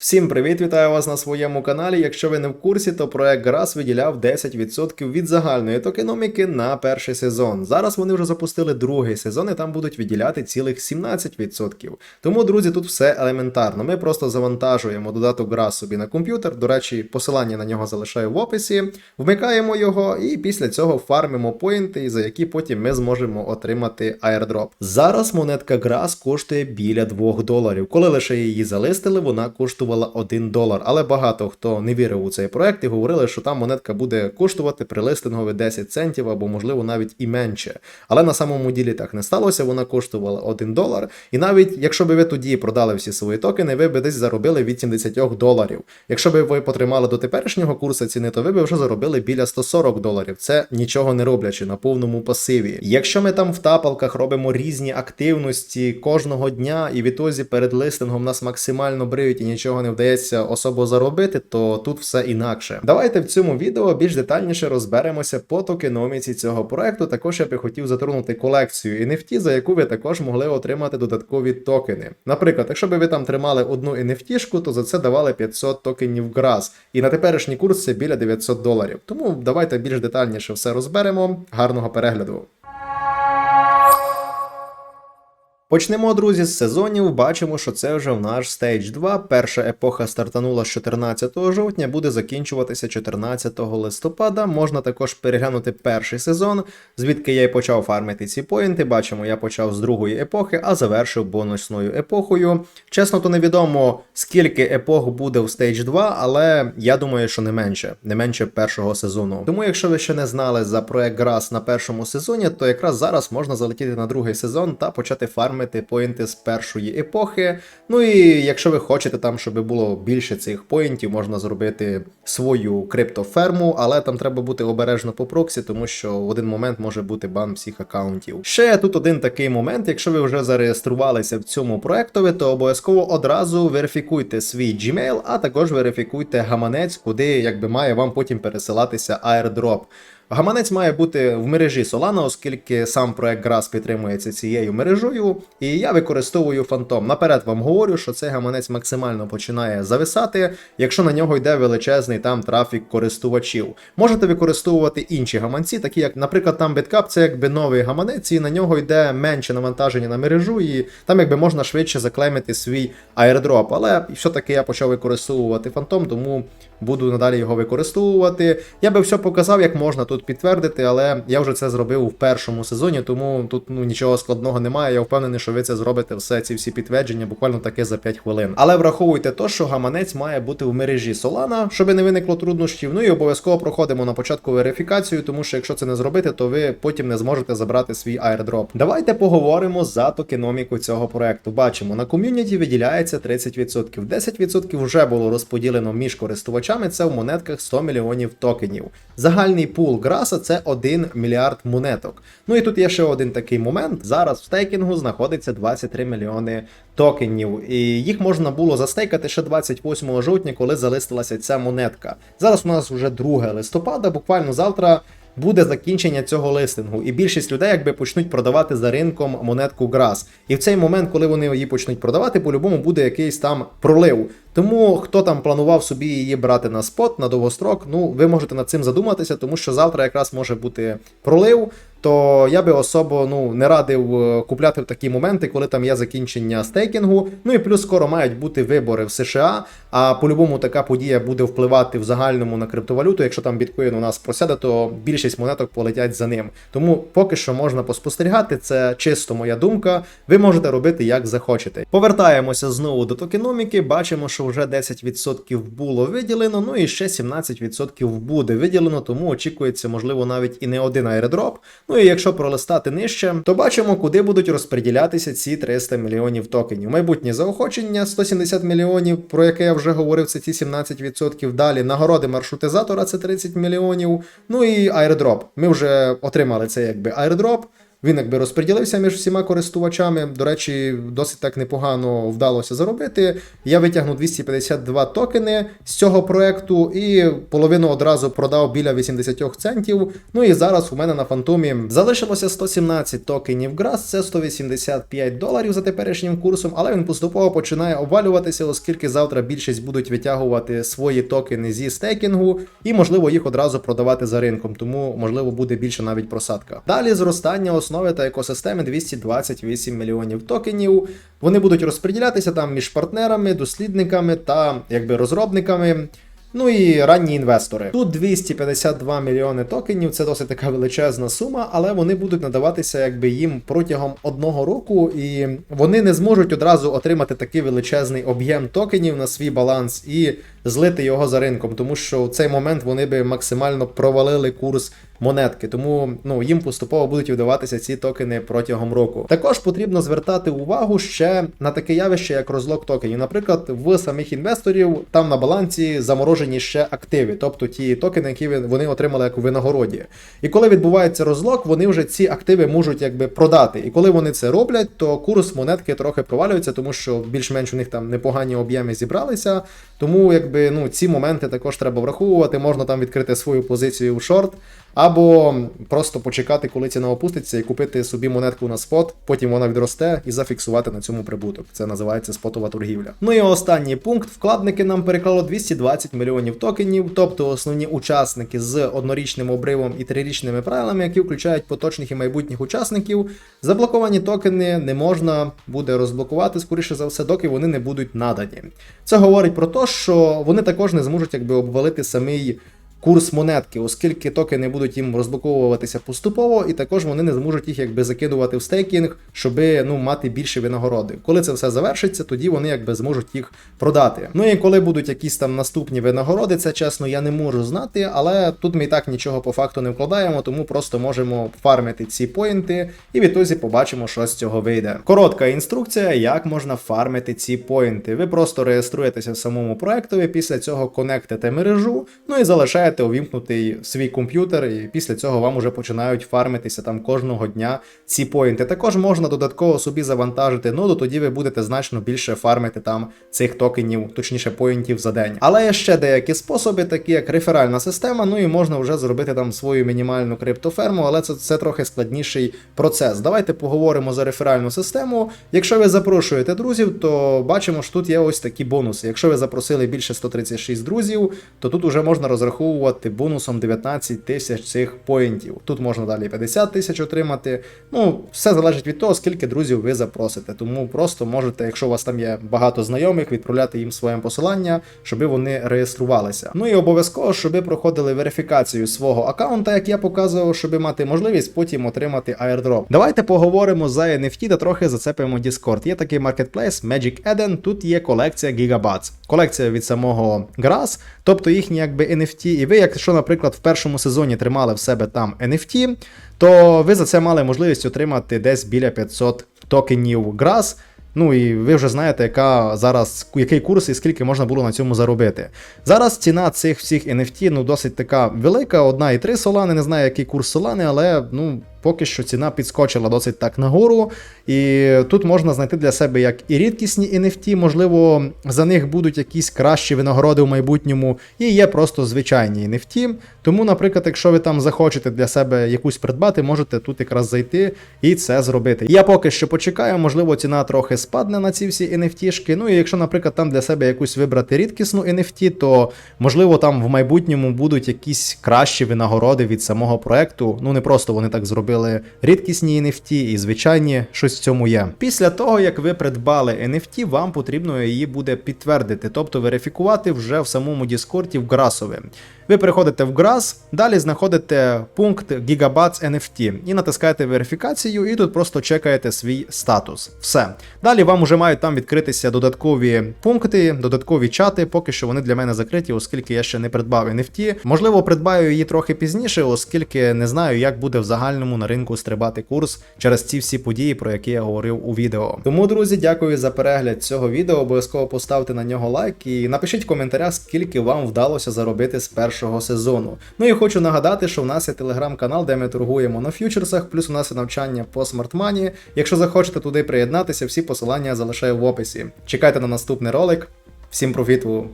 Всім привіт, вітаю вас на своєму каналі. Якщо ви не в курсі, то проект Грас виділяв 10% від загальної токеноміки на перший сезон. Зараз вони вже запустили другий сезон і там будуть виділяти цілих 17%. Тому, друзі, тут все елементарно. Ми просто завантажуємо додаток Грас собі на комп'ютер. До речі, посилання на нього залишаю в описі. Вмикаємо його і після цього фармимо поінти, за які потім ми зможемо отримати airdrop. Зараз монетка Грас коштує біля 2 доларів. Коли лише її залистили, вона коштувала 1 долар. Але багато хто не вірив у цей проект і говорили, що там монетка буде коштувати при листингові 10 центів або, можливо, навіть і менше. Але на самому ділі так не сталося. Вона коштувала 1 долар. І навіть якщо би ви тоді продали всі свої токени, ви би десь заробили від 70 доларів. Якщо би ви потримали до теперішнього курсу ціни, то ви би вже заробили біля 140 доларів. Це нічого не роблячи на повному пасиві. Якщо ми там в тапалках робимо різні активності кожного дня, і відтозі перед листингом нас максимально бриють і нічого не вдається особо заробити, то тут все інакше. Давайте в цьому відео більш детальніше розберемося по токеноміці цього проекту. Також я би хотів затронути колекцію NFT, за яку ви також могли отримати додаткові токени. Наприклад, якщо би ви там тримали одну NFT-шку, то за це давали 500 токенів GRAS. І на теперішній курс це біля 900 доларів. Тому давайте більш детальніше все розберемо. Гарного перегляду. Почнемо, друзі, з сезонів. Бачимо, що це вже в наш стейдж 2. Перша епоха стартанула з 14 жовтня, буде закінчуватися 14 листопада. Можна також переглянути перший сезон, звідки я й почав фармити ці поінти. Бачимо, я почав з другої епохи, а завершив бонусною епохою. Чесно, то невідомо, скільки епох буде в стейдж 2, але я думаю, що не менше, не менше першого сезону. Тому, якщо ви ще не знали за проект Грас на першому сезоні, то якраз зараз можна залетіти на другий сезон та почати фармити фармити поінти з першої епохи. Ну і якщо ви хочете там, щоб було більше цих поінтів, можна зробити свою криптоферму, але там треба бути обережно по проксі, тому що в один момент може бути бан всіх аккаунтів. Ще тут один такий момент. Якщо ви вже зареєструвалися в цьому проектові, то обов'язково одразу верифікуйте свій Gmail, а також верифікуйте гаманець, куди якби має вам потім пересилатися airdrop. Гаманець має бути в мережі Solana, оскільки сам проект Grass підтримується цією мережою, і я використовую фантом. Наперед вам говорю, що цей гаманець максимально починає зависати, якщо на нього йде величезний там трафік користувачів. Можете використовувати інші гаманці, такі як, наприклад, там BitCap, це якби новий гаманець, і на нього йде менше навантаження на мережу, і там якби можна швидше заклемити свій airdrop. Але все-таки я почав використовувати фантом, тому буду надалі його використовувати. Я би все показав, як можна тут підтвердити, але я вже це зробив у першому сезоні, тому тут ну нічого складного немає. Я впевнений, що ви це зробите все ці всі підтвердження, буквально таке за 5 хвилин. Але враховуйте то, що гаманець має бути в мережі Solana, щоб не виникло труднощів. Ну і обов'язково проходимо на початку верифікацію, тому що якщо це не зробити, то ви потім не зможете забрати свій airdrop. Давайте поговоримо за токеноміку цього проекту. Бачимо, на ком'юніті виділяється 30%. 10% вже було розподілено між користувачами. Це в монетках 100 мільйонів токенів. Загальний пул Граса це 1 мільярд монеток. Ну і тут є ще один такий момент. Зараз в стейкінгу знаходиться 23 мільйони токенів, і їх можна було застейкати ще 28 жовтня, коли залистилася ця монетка. Зараз у нас вже 2 листопада, буквально завтра. Буде закінчення цього листингу, і більшість людей якби почнуть продавати за ринком монетку Грас. І в цей момент, коли вони її почнуть продавати, по-любому буде якийсь там пролив. Тому хто там планував собі її брати на спот, на довгострок, ну ви можете над цим задуматися, тому що завтра якраз може бути пролив. То я би особо ну не радив е, купляти в такі моменти, коли там є закінчення стейкінгу. Ну і плюс скоро мають бути вибори в США. А по-любому така подія буде впливати в загальному на криптовалюту. Якщо там біткоін у нас просяде, то більшість монеток полетять за ним. Тому поки що можна поспостерігати. Це чисто моя думка. Ви можете робити як захочете. Повертаємося знову до токеноміки. Бачимо, що вже 10% було виділено. Ну і ще 17% буде виділено, тому очікується, можливо, навіть і не один аеродроп. Ну і якщо пролистати нижче, то бачимо, куди будуть розподілятися ці 300 мільйонів токенів. Майбутнє заохочення 170 мільйонів, про яке я вже говорив, це ці 17%. Далі нагороди маршрутизатора це 30 мільйонів. Ну і айрдроп. Ми вже отримали це якби аеродроп. Він якби розподілився між всіма користувачами. До речі, досить так непогано вдалося заробити. Я витягнув 252 токени з цього проекту і половину одразу продав біля 80 центів. Ну і зараз у мене на фантомі залишилося 117 токенів Грас, це 185 доларів за теперішнім курсом, але він поступово починає обвалюватися, оскільки завтра більшість будуть витягувати свої токени зі стейкінгу, і можливо їх одразу продавати за ринком, тому можливо буде більше навіть просадка. Далі зростання основи та екосистеми 228 мільйонів токенів. Вони будуть розподілятися там між партнерами, дослідниками та якби розробниками. Ну і ранні інвестори. Тут 252 мільйони токенів, це досить така величезна сума, але вони будуть надаватися якби їм протягом одного року, і вони не зможуть одразу отримати такий величезний об'єм токенів на свій баланс і злити його за ринком, тому що в цей момент вони би максимально провалили курс монетки, тому ну їм поступово будуть видаватися ці токени протягом року. Також потрібно звертати увагу ще на таке явище, як розлог токенів. Наприклад, в самих інвесторів там на балансі заморожені ще активи, тобто ті токени, які вони отримали як винагороді. І коли відбувається розлог, вони вже ці активи можуть якби продати. І коли вони це роблять, то курс монетки трохи провалюється, тому що більш-менш у них там непогані об'єми зібралися. Тому якби ну ці моменти також треба враховувати. Можна там відкрити свою позицію у шорт. Або просто почекати, коли ціна опуститься, і купити собі монетку на спот, потім вона відросте і зафіксувати на цьому прибуток. Це називається спотова торгівля. Ну і останній пункт: вкладники нам переклали 220 мільйонів токенів, тобто основні учасники з однорічним обривом і трирічними правилами, які включають поточних і майбутніх учасників. Заблоковані токени не можна буде розблокувати, скоріше за все, доки вони не будуть надані. Це говорить про те, що вони також не зможуть якби обвалити самий курс монетки, оскільки токени будуть їм розблоковуватися поступово, і також вони не зможуть їх якби закидувати в стейкінг, щоб ну, мати більше винагороди. Коли це все завершиться, тоді вони якби зможуть їх продати. Ну і коли будуть якісь там наступні винагороди, це чесно, я не можу знати, але тут ми і так нічого по факту не вкладаємо, тому просто можемо фармити ці поінти, і відтоді побачимо, що з цього вийде. Коротка інструкція, як можна фармити ці поінти. Ви просто реєструєтеся в самому проектові, після цього конектите мережу, ну і залишаєте залишаєте увімкнутий свій комп'ютер, і після цього вам уже починають фармитися там кожного дня ці поінти. Також можна додатково собі завантажити ноду, тоді ви будете значно більше фармити там цих токенів, точніше поінтів за день. Але є ще деякі способи, такі як реферальна система. Ну і можна вже зробити там свою мінімальну криптоферму, але це, це трохи складніший процес. Давайте поговоримо за реферальну систему. Якщо ви запрошуєте друзів, то бачимо, що тут є ось такі бонуси. Якщо ви запросили більше 136 друзів, то тут вже можна розраховувати отримувати бонусом 19 тисяч цих поінтів. Тут можна далі 50 тисяч отримати. Ну, все залежить від того, скільки друзів ви запросите. Тому просто можете, якщо у вас там є багато знайомих, відправляти їм своє посилання, щоб вони реєструвалися. Ну і обов'язково, щоб проходили верифікацію свого аккаунта, як я показував, щоб мати можливість потім отримати airdrop. Давайте поговоримо за NFT та трохи зацепимо Discord. Є такий маркетплейс Magic Eden, тут є колекція Gigabats. Колекція від самого Grass, тобто їхні якби NFT. І ви, якщо, наприклад, в першому сезоні тримали в себе там NFT, то ви за це мали можливість отримати десь біля 500 токенів ГРАС. Ну і ви вже знаєте, яка зараз який курс і скільки можна було на цьому заробити. Зараз ціна цих всіх NFT ну досить така велика, 1,3 солани, не знаю, який курс солани, але ну поки що ціна підскочила досить так нагору. І тут можна знайти для себе як і рідкісні NFT, можливо, за них будуть якісь кращі винагороди в майбутньому, і є просто звичайні NFT. Тому, наприклад, якщо ви там захочете для себе якусь придбати, можете тут якраз зайти і це зробити. Я поки що почекаю, можливо, ціна трохи спадне на ці всі NFT-шки. Ну і якщо, наприклад, там для себе якусь вибрати рідкісну NFT, то можливо там в майбутньому будуть якісь кращі винагороди від самого проекту. Ну не просто вони так зробили зробили рідкісні NFT і звичайні щось в цьому є. Після того, як ви придбали NFT, вам потрібно її буде підтвердити, тобто верифікувати вже в самому Діскорді в Грасові. Ви переходите в Grass, далі знаходите пункт Gigabats NFT і натискаєте верифікацію, і тут просто чекаєте свій статус. Все. Далі вам вже мають там відкритися додаткові пункти, додаткові чати, поки що вони для мене закриті, оскільки я ще не придбав NFT. Можливо, придбаю її трохи пізніше, оскільки не знаю, як буде в загальному на ринку стрибати курс через ці всі події, про які я говорив у відео. Тому, друзі, дякую за перегляд цього відео. Обов'язково поставте на нього лайк і напишіть в коментарях, скільки вам вдалося заробити з першого першого сезону. Ну і хочу нагадати, що в нас є телеграм-канал, де ми торгуємо на фьючерсах, плюс у нас є навчання по смартмані. Якщо захочете туди приєднатися, всі посилання залишаю в описі. Чекайте на наступний ролик. Всім профіту